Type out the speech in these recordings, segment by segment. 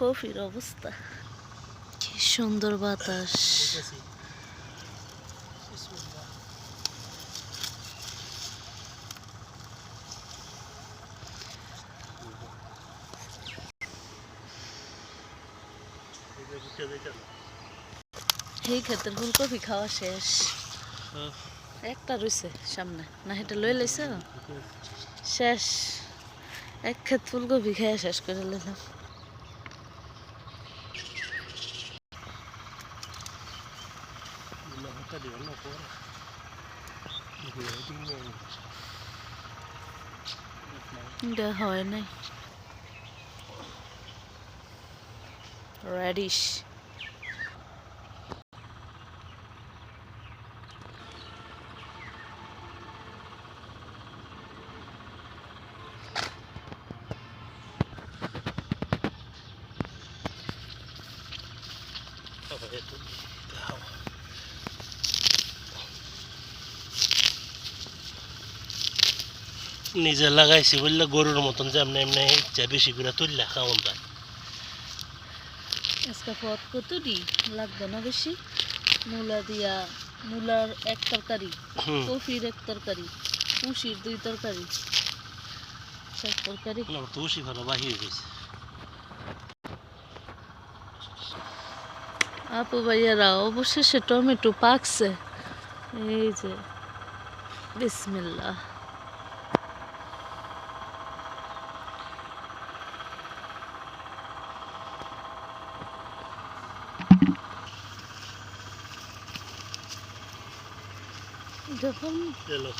কফির অবস্থা। কি সুন্দর বাতাস। এই ক্ষেতের ফুলকপি খাওয়া শেষ। একটা রয়েছে সামনে। না এটা লই লাইছ? শেষ। এক ক্ষেত ফুলকপি খেয়ে শেষ করে নিলাম এটা হয় নাই রেডিশ নিজে লাগাইছি বললে গরুর মতন যে এমনি এমনি ইচ্ছা বেশি করে তুললে খাওয়ান যায়। আজকে পথ কতটি? লাগবে না বেশি? মূলা দিয়া মূলার এক তরকারি কফির এক তরকারি পুষির দুই তরকারি। সব তরকারি। তো উসি ভালো বাহি হয়ে গেছে আপু ভাইয়ারা অবশেষে টমেটো পাকছে। এই যে বিসমিল্লাহ। Definitely. Yeah, look.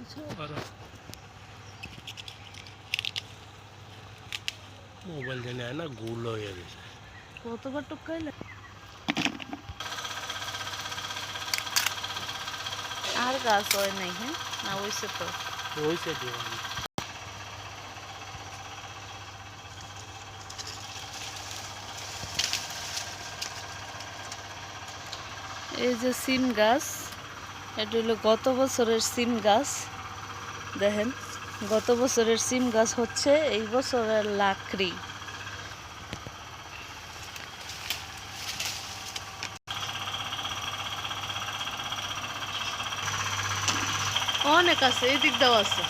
যখন এলো মোবাইল জানি না গুল হয়ে গেছে কতবার টুকাইলে আর গাছ হয় নাই হ্যাঁ না ওইসে তো ওই সাইডে এই যে সিম গাছ এটা হলো গত বছরের সিম গাছ। দেখেন, গত বছরের সিম গাছ হচ্ছে এই বছরের লাকড়ি। অনেক আছে এই দিক দাও আছে।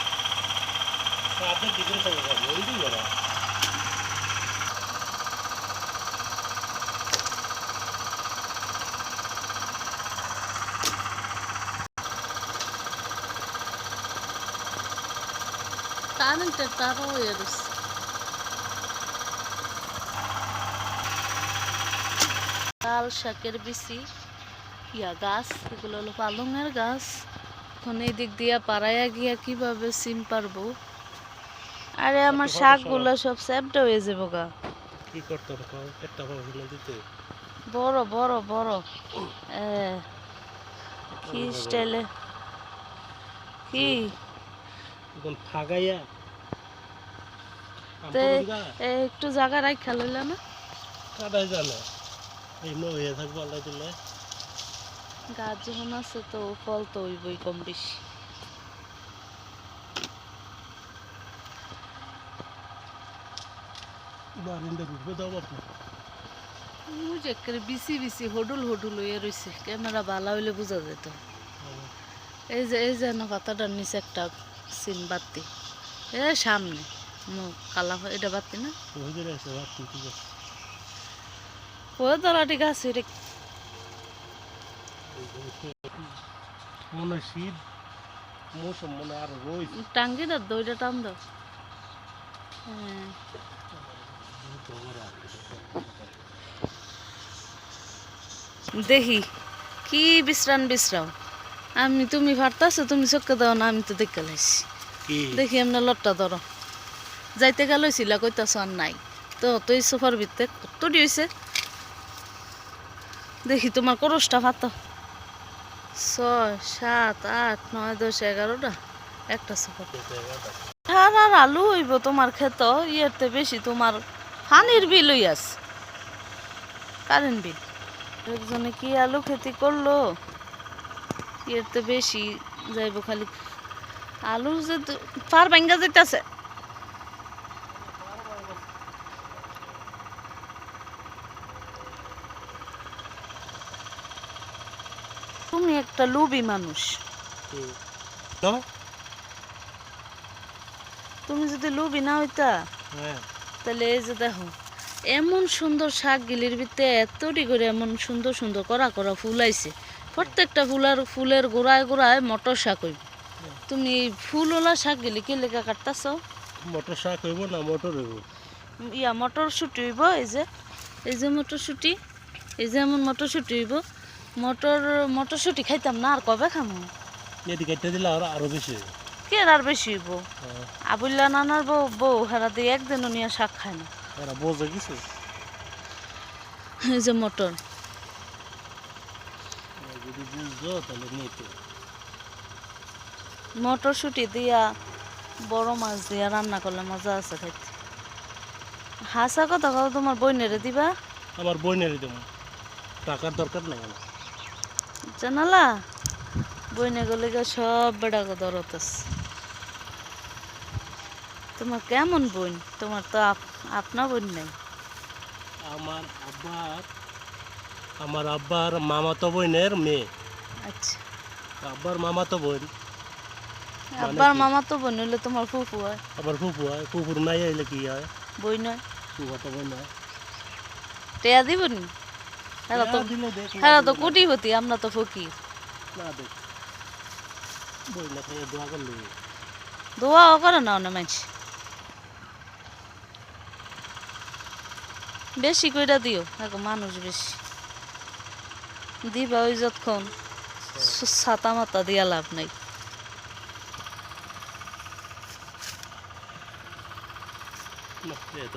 তারও হয়ে রয়েছে লাল শাকের বিচি ইয়া গাছ এগুলো হলো পালংয়ের গাছ এখন এই দিক দিয়া পাড়াইয়া গিয়া কীভাবে সিম পারব আরে আমার শাকগুলো সব স্যাপটা হয়ে যাব গা কি করতে হবে? একটা ভাবনা দিতে বড় বড় বড় কি স্টাইলে কি ফাগাইয়া তে একটু জায়গা রাখা লইলা না? কাদাই জানে এই হয়ে থাকব আল্লাহ দিলে। গাছ যখন আছে তো ফল তো হইবই কম বেশি। ওই বিসি বিসি হডুল হডুল হয়ে রয়েছে ক্যামেরা ভালো হইলে বোঝা যেত। এই যে এই যে না পাতাটার নিচে একটা সিন বাতি। এ সামনে। কালা হয়- এটা বাতি না। ওই তলাটি গাছ এটা মনে শীত মৌসুম মনে হয় আরও টাঙ্গি দাও দইটা টান দাও। হ্যাঁ। দেখি কি বিশ্রান বিশ্রাও আমি তুমি ভারতাছো তুমি চোখে দাও না আমি তো দেখে লাইছি। দেখি এমনি লটটা ধরো। যাইতে গেল ছিল কইতাছ আর নাই। তো তুই সোফার ভিতরে কত দিয়েছে দেখি তোমার করসটা ভাত ছয়, সাত আট নয় দশ এগারোটা একটা সোফা আর আর আলু হইব তোমার ক্ষেত। ইয়েতে বেশি তোমার পানির বিল হই আছে। Current bill. একজনে কি আলু খেতি করল ইয়েতে বেশি যাইব খালি। আলু যে পার ভাঙ্গা যেতেছে তুমি একটা লোভী মানুষ। তুমি যদি লোভী না হইতা হ্যাঁ। তাহলে এই যে দেখো এমন সুন্দর শাক গিলির ভিতরে এতটি করে এমন সুন্দর সুন্দর করা করা ফুল আইছে। প্রত্যেকটা ফুলের ফুলের গোড়ায় গোড়ায় মটর শাক হইব। তুমি এই ফুলওয়ালা শাক গিলি কি লেখা কাটতাছ? মটর শাক হইব না মটর হইব? ইয়া মটরশুটি হইব এই যে এই যে মটরশুটি এই যে এমন মটরশুটি হইব। মটর মটরশুটি খাইতাম না আর কবে খামো? এদিকে কেটে দিলে আর আরও বেশি কে আর বেশি হইব? হ্যাঁ, আবুল্লা নানার বউ বউ হেরা দিয়ে একদিনও নিয়ে শাক খায় না। এরা বোঝে কিছু। এই যে মটর। যদি বুঝছ তাহলে নিতে মটরশুটি দিয়া বড় মাছ দিয়া রান্না করলে মজা আছে খাইতে। হাসা কথা কথা তোমার বইনেরে দিবা? আমার বইনেরই দেবো। টাকার দরকার নাই আমার। জানালা? বইনে গেলে সব বেড়াকে দরত আছে। তোমার কেমন বোন? তোমার তো আপ- আপনা বোন নেই। আমার আব্বার আমার আব্বার মামাতো বোনের মেয়ে। আচ্ছা। আব্বার মামাতো বোন। আব্বার কি? মামা তো বোন হইলে তোমার ফুফু হয়। আবার ফুফু হয়। ফুফুর নাই হইলে কি হয়? বই নয়। ফুফাতো বোন হয় টেয়া দিব নি হ্যাঁ তো হ্যাঁ তো কোটিপতি আমরা তো ফকির। দোয়াও করে না অনেক মানুষ। বেশি কইরা দিও দেখো মানুষ বেশি। দিবা ওই যতক্ষণ সু- ছাতা মাতা দিয়া লাভ নাই।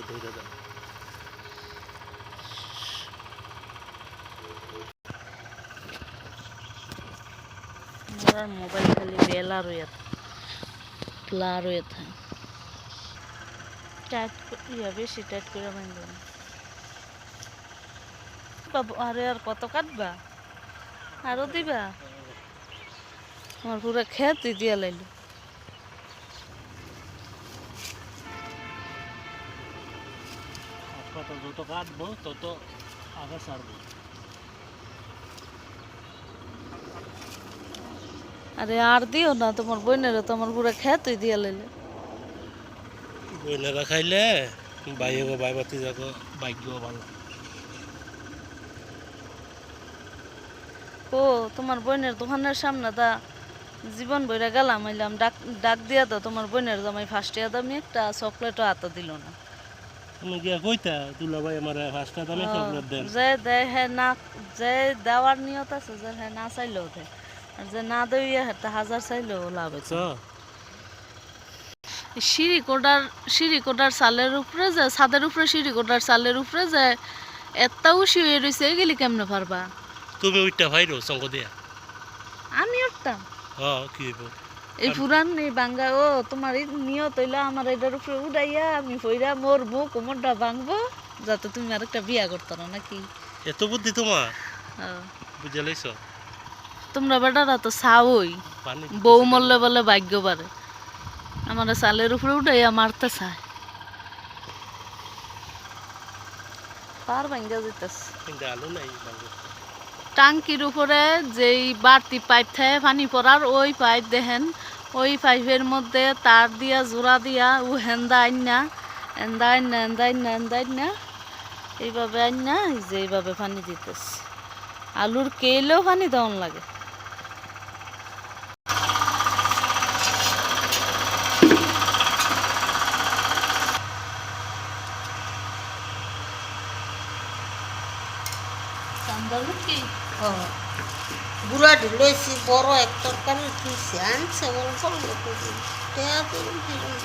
ধরে দাও আমার আর মোবাইল খালি বেলা রয়ে প্লা রয়ে থাকে টাইট ইয়া বেশি টাইট করে মাইন্দ বাবু আরে আর কত কাটবা আরও দিবা? আমার পুরো খেতে দিয়া লাইলো। কত যত কাটবো তত আগে ছাড়বো। আরে আর দিও না তোমার বোনেরা তো আমার পুরো খেতে দিয়া লাইলে। বইনেরা খাইলে বাইয়ে গো বাই বাতি যাকো ভাগ্য ভালো। ও তোমার বোনের দোকানের সামনে দা জীবন বইরা গেলাম আইলাম ডাক ডাক দিয়া তো তোমার বোনের জামাই ফার্স্ট ইয়ার দামি একটা চকলেটও হাতে দিল না। তুমি গিয়া কইতা তুলা ভাই আমার ফার্স্টটা দামে চকলেট দেন। যে দেয় হ্যাঁ না যে দেওয়ার নিয়ত আছে যে হ্যাঁ না চাইলেও দেয়। আর যে না দইয়া হাজার চাইলেও লাভ আছে। সিঁড়ি কোটার সিঁড়ি কোটার চালের উপরে যে ছাদের উপরে সিঁড়ি কোটার চালের উপরে যে এত উশি রয়েছে এগুলি কেমনে পারবা? তুমি ওইটা ভাইরো সঙ্গ দিয়া। আমি উঠতাম। হ কি এই পুরান এই বাঙ্গা ও তোমার এই নিয়ত হইল আমার এটার উপরে উড়াইয়া আমি ফইরা মরবো কোমরটা ভাঙবো যাতে তুমি আরেকটা বিয়া করতো না নাকি? এত বুদ্ধি তোমার। বুঝে লাইছ? তোমরা বেটারা তো পানি বউ মরলে বলে ভাগ্য বাড়ে। আমার চালের উপরে উঠাইয়া মারতে চায়। পার ভাঙ্গা যেতেছে। টাঙ্কির উপরে যেই বাড়তি পাইপ থাকে পানি পড়ার ওই পাইপ দেখেন। ওই পাইপের মধ্যে তার দিয়া জোড়া দিয়া ও হেন্দা আইনা এন্দা আইনা এন্দা আইনা এন্দা আইনা এইভাবে আইনা এই যে এইভাবে পানি দিতেছে। আলুর কেলেও পানি দেওয়ান লাগে। বুড়া ঢুলেছি বড় এক তরকারি তুলছি আনছে বলে দিলাম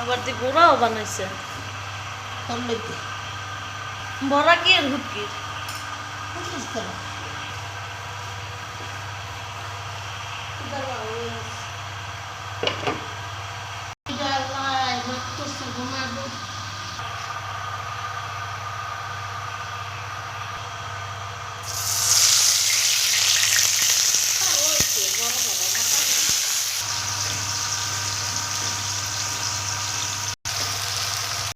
আবার দি বড়াও বানাইছে। বড়া কি আর হুটকির ওই